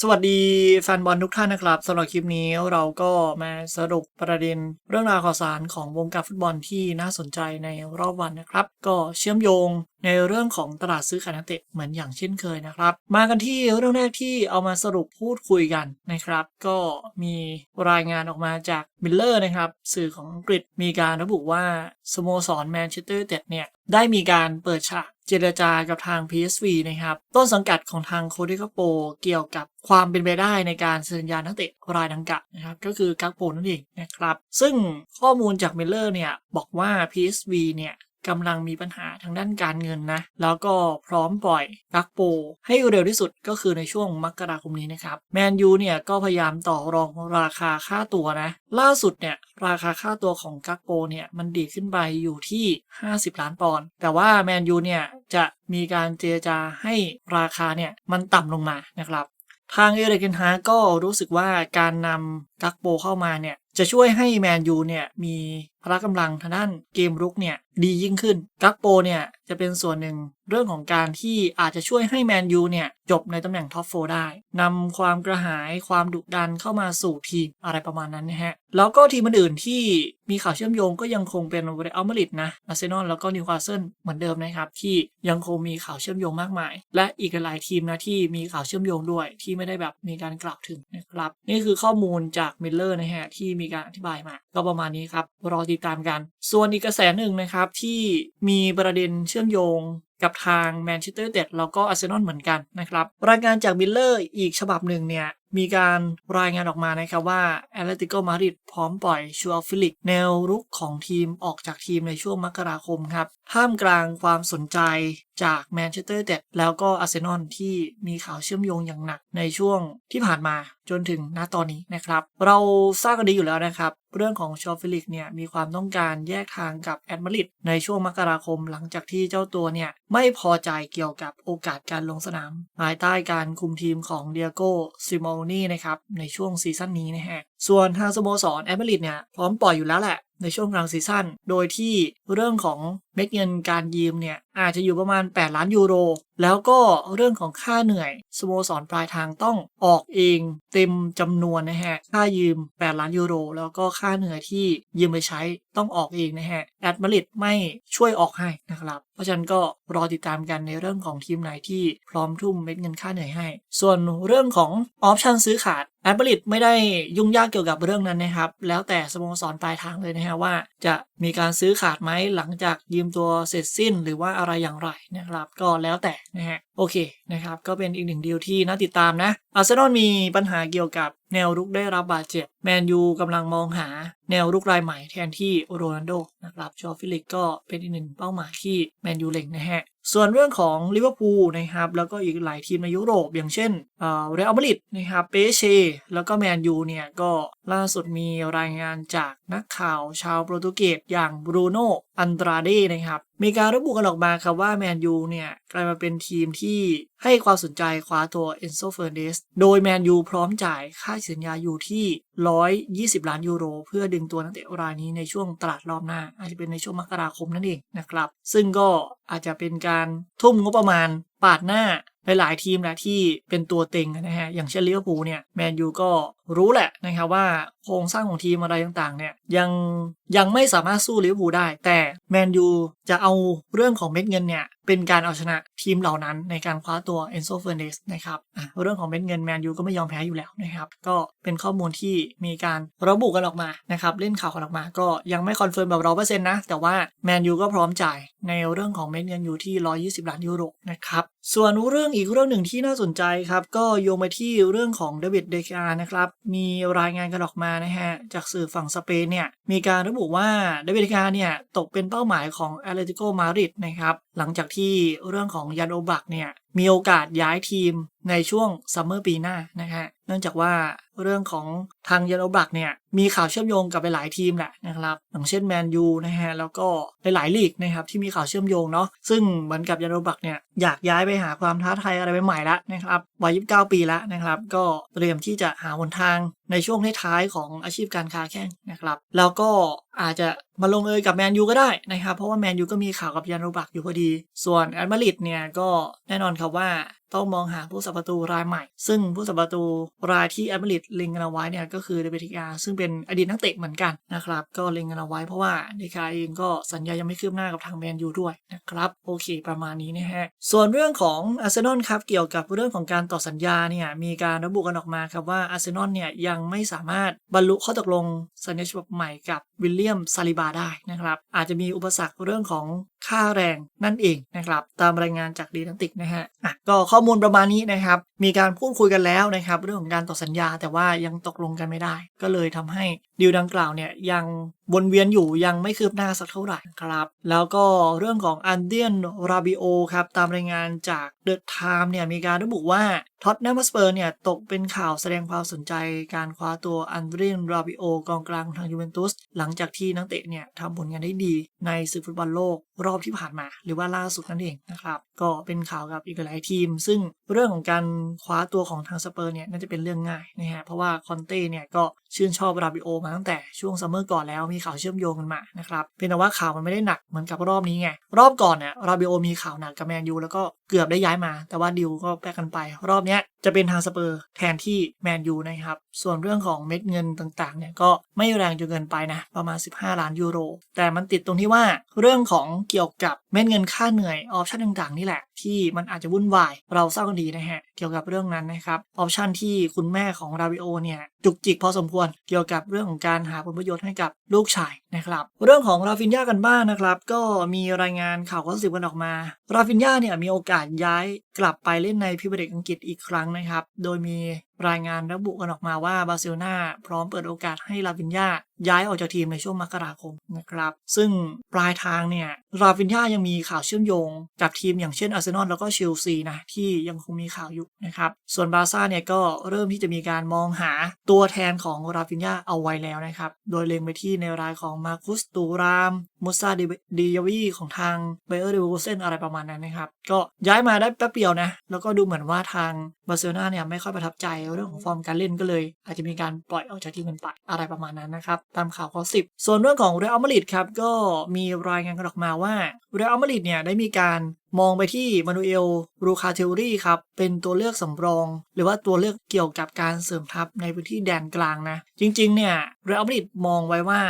สวัสดีแฟนบอลทุกท่านนะครับสำหรับคลิปนี้เราก็มาสรุปประเด็นเรื่องราวข่าวสารของวงการฟุตบอลที่น่าสนใจในรอบวันนะครับ ก็เชื่อมโยงในเรื่องของตลาดซื้อขายนักเตะเหมือนอย่างเช่นเคยนะครับ มากันที่เรื่องแรกที่เอามาสรุปพูดคุยกันนะครับ ก็มีรายงานออกมาจากมิลเลอร์นะครับ สื่อของอังกฤษมีการระบุว่าสโมสรแมนเชสเตอร์เต็ดเนี่ยได้มีการเปิดฉาก เจรจากับทาง PSV นะครับ ต้นสังกัดของทางโคดิคาโปเกี่ยวกับความเป็นไปได้ในการเซ็นสัญญานักเตะรายดังกล่าวนะครับ ก็คือกักโปนั่นเองนะครับ ซึ่งข้อมูลจากมิลเลอร์เนี่ย บอกว่า PSV เนี่ย กำลังมีปัญหาทางด้านการเงินนะ แล้วก็พร้อมปล่อยกักโป ให้เร็วที่สุดก็คือในช่วงมกราคมนี้นะครับแมนยูเนี่ยก็พยายามต่อรองราคาค่าตัวนะ ล่าสุดเนี่ยราคาค่าตัวของกักโปเนี่ยมันดีขึ้นไปอยู่ที่ 50 ล้านปอนด์แต่ว่าแมนยูเนี่ยจะมีการเจรจาให้ราคาเนี่ยมันต่ำลงมานะครับทางเอเรกินฮาก็รู้สึกว่าการนำกักโปเข้ามาเนี่ยจะช่วยให้แมนยูเนี่ยมี พละกำลังทางด้านเกมรุกเนี่ยดียิ่งขึ้น กักโปเนี่ยจะเป็นส่วนหนึ่งเรื่องของการที่อาจจะช่วยให้แมนยูเนี่ยจบในตำแหน่งท็อปโฟได้นำความกระหายความดุดันเข้ามาสู่ทีมอะไรประมาณนั้นนะฮะ แล้วก็ทีมอื่นๆที่มีข่าวเชื่อมโยงก็ยังคงเป็นเรอัลมาดริดนะอาร์เซนอลแล้วก็นิวคาสเซิลเหมือนเดิมนะครับ ที่ยังคงมีข่าวเชื่อมโยงมากมาย และอีกหลายทีมนะที่มีข่าวเชื่อมโยงด้วย ที่ไม่ได้แบบมีการกล่าวถึงนะครับนี่คือข้อมูลจากมิลเลอร์นะฮะที่มีการอธิบายมาก็ประมาณนี้ครับรอติดตามกัน ส่วนอีกกระแสหนึ่งนะครับที่มีประเด็นเชื่อมโยงกับทางแมนเชสเตอร์เด็ดแล้วก็อาร์เซนอลเหมือนกันนะครับรายงานจากมิลเลอร์อีกฉบับหนึ่งเนี่ยมีการรายงานออกมานะครับว่าแอตเลติโกมาดริดพร้อมปล่อยชัวฟิลิก แนวรุกของทีมออกจากทีมในช่วงมกราคมครับท่ามกลางความสนใจจากแมนเชสเตอร์ยูไนเต็ดแล้วก็อาร์เซนอลที่มีข่าวเชื่อมโยงอย่างหนักในช่วงที่ผ่านมาจนถึงณตอนนี้นะครับ เราทราบกันดีอยู่แล้วนะครับ เรื่องของชอฟิลิกเนี่ยมีความต้องการแยกทางกับแอดมาริดในช่วงมกราคมหลังจากที่เจ้าตัวเนี่ย ไม่พอใจเกี่ยวกับโอกาสการลงสนามภายใต้การคุมทีมของเดียโกซิโมนี่นะครับในช่วงซีซั่นนี้นะฮะส่วนทางสโมสรแอดมาริดเนี่ยพร้อมปล่อยอยู่แล้วแหละในช่วงกลางซีซั่น โดยที่เรื่องของเม็ดเงินการยืมเนี่ยอาจจะอยู่ประมาณ 8 ล้านยูโร แล้วก็เรื่องของค่าเหนื่อยสโมสรปลายทางต้องออกเองเต็มจำนวนนะฮะ ค่ายืม 8 ล้านยูโร แล้วก็ค่าเหนื่อยที่ยืมไปใช้ต้องออกเองนะฮะ แอดมาริดไม่ช่วยออกให้นะครับ เพราะฉะนั้นก็รอติดตามกันในเรื่องของทีมไหนที่พร้อมทุ่มเม็ดเงินค่าเหนื่อยให้ ส่วนเรื่องของออปชันซื้อขาด แอดบริทไม่ได้ยุ่งยากเกี่ยวกับเรื่องนั้นนะครับ แล้วแต่สโมสรปลายทางเลยนะฮะว่า จะมีการซื้อขาดไหมหลังจากยืมตัวเสร็จสิ้นหรือว่าอะไรอย่างไรนะครับ ก็แล้วแต่นะฮะ โอเคนะครับ ก็เป็นอีกหนึ่งดีลที่น่าติดตามนะ อาร์เซนอลมีปัญหาเกี่ยวกับแนวรุกได้รับบาดเจ็บ แมนยูกำลังมองหาแนวรุกรายใหม่แทนที่โรนัลโดนะครับชอฟิลิกก็เป็นอีกหนึ่งเป้าหมายที่แมนยูเล็งนะฮะ ส่วนเรื่องของลิเวอร์พูลนะครับ แล้วก็อีกหลายทีมในยุโรป อย่างเช่นเรอัลมาดริดนะครับเปเชแล้วก็แมนยูเนี่ยก็ล่าสุดมีรายงานจากนักข่าวชาวโปรตุเกสอย่างบรูโน อันตราเดนะครับ มีการระบุกันออกมาครับว่าแมนยูเนี่ยกลายมาเป็นทีมที่ให้ความสนใจคว้าตัวเอนโซเฟอร์เนสโดยแมนยูพร้อมจ่ายค่าสัญญาอยู่ที่ 120 ล้านยูโร เพื่อดึงตัวนักเตะรายนี้ในช่วงตลาดรอบหน้า อาจจะเป็นในช่วงมกราคมนั่นเองนะครับ ซึ่งก็อาจจะเป็นการทุ่มงบประมาณปาดหน้าหลาย ๆ ทีมนะที่เป็นตัวเต็งนะฮะ อย่างเช่นลิเวอร์พูลเนี่ยแมนยูก็รู้แหละนะครับว่าโครงสร้างของทีมอะไรต่าง ๆ เนี่ยยังยังไม่สามารถสู้ลิเวอร์พูลได้ แต่แมนยูจะเอาเรื่องของเม็ดเงินเนี่ยเป็นการเอาชนะทีมเหล่านั้นในการคว้าตัวเอนโซเฟอร์เนสนะครับเรื่องของเม็ดเงินแมนยูก็ไม่ยอมแพ้อยู่แล้วนะครับก็เป็นข้อมูลที่มีการระบุกันออกมานะครับเล่นข่าวกันออกมา ก็ยังไม่คอนเฟิร์มแบบร้อเปอร์เซ็นต์นะ แต่ว่าแมนยูก็พร้อมจ่ายในเรื่องของเม็ดเงินอยู่ที่ 120 ล้านยูโรนะครับส่วนเรื่องอีกเรื่องหนึ่งที่น่าสนใจครับ ก็โยงไปที่เรื่องของเดวิดเดคานะครับ มีรายงานกันออกมานะฮะ จากสื่อฝั่งสเปนเนี่ย มีการระบุว่าเดวิดเดคาเนี่ย ตกเป็นเป้าหมายของแอตเลติโกมาดริดนะครับ หลังจากที่เรื่องของยานโอบักเนี่ย มีโอกาสย้ายทีม ในช่วงซัมเมอร์ปีหน้านะฮะเนื่องจากว่าเรื่องของทางยาโอบักเนี่ยมีข่าวเชื่อมโยงกับหลายทีมแหละนะครับอย่างเช่นแมนยูนะฮะแล้วก็หลายๆลีกนะครับที่มีข่าวเชื่อมโยงเนาะซึ่งเหมือนกับยาโอบักเนี่ยอยากย้ายไปหาความท้าทายอะไรใหม่ๆแล้วนะครับวัย29 ปีแล้วนะครับก็เตรียมที่จะหาหนทางในช่วงท้ายๆของอาชีพการค้าแข่งนะครับแล้วก็อาจจะมาลงเอยกับแมนยูก็ได้นะครับเพราะว่าแมนยูก็มีข่าวกับยานโรบักอยู่พอดี ส่วนแอดมาริดเนี่ยก็แน่นอนครับว่าต้องมองหาผู้สับประตูรายใหม่ ซึ่งผู้สับประตูรายที่แอดมิลิดเล็งกันเอาไว้เนี่ยก็คือเดวิดอาซึ่งเป็นอดีตนักเตะเหมือนกันนะครับ ก็เล็งกันเอาไว้เพราะว่าเดคาเองก็สัญญายังไม่คืบหน้ากับทางแมนยูด้วยนะครับ โอเคประมาณนี้นะฮะ ส่วนเรื่องของอาร์เซนอลครับ เกี่ยวกับเรื่องของการต่อสัญญาเนี่ยมีการระบุกันออกมาครับว่าอาร์เซนอลเนี่ยยังไม่สามารถบรรลุข้อตกลงสัญญาฉบับใหม่กับวิลเลียมซาลิบาได้นะครับอาจจะมีอุปสรรคเรื่องของ ค่าแรงนั่นเองนะครับตามรายงานจากดีนันติกนะฮะอะก็ข้อมูลประมาณนี้นะครับมีการพูดคุยกันแล้วนะครับเรื่องของการต่อสัญญาแต่ว่ายังตกลงกันไม่ได้ ก็เลยทำให้ดีลดังกล่าวเนี่ยยัง วนเวียนอยู่ยังไม่คืบหน้าสักเท่าไหร่ครับ แล้วก็เรื่องของอันเดียนราบิโอครับตามรายงานจากเดอะไทม์เนี่ยมีการระบุว่าท็อตแนมสเปอร์เนี่ยตกเป็นข่าวแสดงความสนใจการคว้าตัวอันเดียนราบิโอกองกลางทางยูเวนตุสหลังจากที่นักเตะเนี่ยทำผลงานได้ดีในศึกฟุตบอลโลกรอบที่ผ่านมา หรือว่าล่าสุดนั่นเองนะครับก็เป็นข่าวกับอีกหลายทีม ซึ่งเรื่องของการคว้าตัวของทางสเปอร์เนี่ยน่าจะเป็นเรื่องง่ายนะฮะเพราะว่าคอนเต้เนี่ยก็ชื่นชอบราบิโอมาตั้งแต่ช่วงซัมเมอร์ก่อนแล้วมีข่าวเชื่อมโยงกันมานะครับเป็นแต่ว่าข่าวมันไม่ได้หนักเหมือนกับรอบนี้ไงรอบก่อนเนี่ยราบิโอมีข่าวหนักกับแมนยูแล้วก็เกือบได้ย้ายมา แต่ว่าดิวก็แปลกันไป รอบเนี้ย จะเป็นทางสเปอร์แทนที่แมนยูนะครับ ส่วนเรื่องของเม็ดเงินต่างๆเนี่ยก็ไม่แรงจนเกินไปนะประมาณ 15 ล้านยูโร แต่มันติดตรงที่ว่าเรื่องของเกี่ยวกับเม็ดเงินค่าเหนื่อยออปชั่นต่างๆนี่แหละ ที่มันอาจจะวุ่นวาย เราทราบกันดีนะฮะเกี่ยวกับเรื่องนั้นนะครับออปชั่นที่คุณแม่ของราบิโอเนี่ยจุกจิกพอสมควรเกี่ยวกับเรื่องของการหาผลประโยชน์ให้กับลูกชายนะครับเรื่องของราฟินยากันบ้างนะครับก็มีรายงานข่าวข้อสิบกันออกมา ราฟินยาเนี่ยมีโอกาสย้ายกลับไปเล่นในพรีเมียร์ลีกอังกฤษอีกครั้งนะครับ โดยมีรายงานระบุกันออกมาว่าบาร์เซโลนาพร้อมเปิดโอกาสให้ลาฟินยาย้ายออกจากทีมในช่วงมกราคมนะครับ ซึ่งปลายทางเนี่ยราฟินยายังมีข่าวเชื่อมโยง กับทีมอย่างเช่นอาร์เซนอลแล้วก็เชลซีนะที่ยังคงมีข่าวอยู่นะครับ ส่วนบาร์ซ่าเนี่ยก็เริ่มที่จะมีการมองหาตัวแทนของราฟินยาเอาไว้แล้วนะครับ โดยเล็งไปที่ในรายของมาคุสตูรามมุซาดิยาวีของทางเบเออร์เดวูเซนอะไรประมาณนั้นนะครับก็ย้ายมาได้แป๊บเดียวนะแล้วก็ดูเหมือนว่าทางบาร์เซโลนาเนี่ยไม่ค่อยประทับใจเรื่องของฟอร์มการเล่นก็เลย อาจจะมีการปล่อยออกจากทีมกันไปอะไรประมาณนั้นนะครับ ตามข่าวข้อสิบส่วนเรื่องของเรอัลมาดริดครับก็มีรายงานกันออกมาว่าเรอัลมาดริดเนี่ยได้มีการ มองไปที่มานูเอลรูคาเทลรี่ครับเป็นตัวเลือกสำรอง หรือว่าตัวเลือกเกี่ยวกับการเสริมทัพในพื้นที่แดนกลางนะ จริงๆเนี่ยเรอัลมาดริดมองไว้ว่า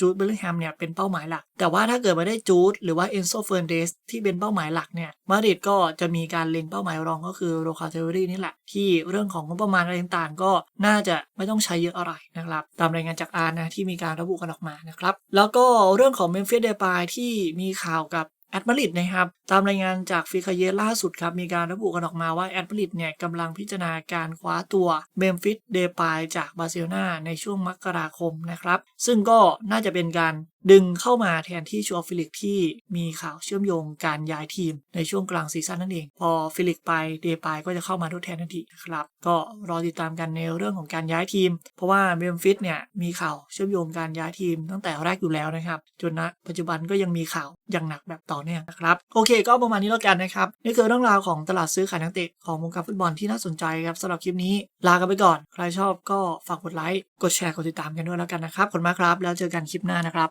จูดเบลลิงแฮมเนี่ยเป็นเป้าหมายหลัก แต่ว่าถ้าเกิดไม่ได้จูดหรือว่าเอนโซเฟอร์เดสที่เป็นเป้าหมายหลักเนี่ยมาดริดก็จะมีการเล็งเป้าหมายรองก็คือโรคาเทลรี่นี่แหละ ที่เรื่องของงบประมาณอะไรต่างๆ ก็น่าจะไม่ต้องใช้เยอะอะไรนะครับ ตามรายงานจากอาร์นะที่มีการระบุกันออกมานะครับ แล้วก็เรื่องของเมมฟิสเดปายที่มีข่าวกับ แอดมาริดนะครับตามรายงานจากฟิคาเยล่าสุดครับมีการระบุกันออกมาว่าแอดมาริดเนี่ยกำลังพิจารณาการคว้าตัวเบมฟิตเดปายจากบาร์เซโลนาในช่วงมกราคมนะครับซึ่งก็น่าจะเป็นการ ดึงเข้ามาแทนที่ชัวฟิลิกที่มีข่าวเชื่อมโยงการย้ายทีมในช่วงกลางซีซั่นนั่นเอง พอฟิลิกไปเดปายก็จะเข้ามาทดแทนทันทีนะครับ ก็รอติดตามกันในเรื่องของการย้ายทีม เพราะว่าเบมฟิสเนี่ยมีข่าวเชื่อมโยงการย้ายทีมตั้งแต่แรกอยู่แล้วนะครับ จนณปัจจุบันก็ยังมีข่าวอย่างหนักแบบต่อเนื่องนะครับโอเค ก็ประมาณนี้แล้วกันนะครับนี่คือเรื่องราวของตลาดซื้อขายนักเตะของวงการฟุตบอลที่น่าสนใจครับสำหรับคลิปนี้ลากันไปก่อนใครชอบก็ฝากกดไลค์กดแชร์กดติดตามกันด้วยแล้วกันนะครับขอบคุณมากครับ แล้วเจอกันคลิปหน้านะครับ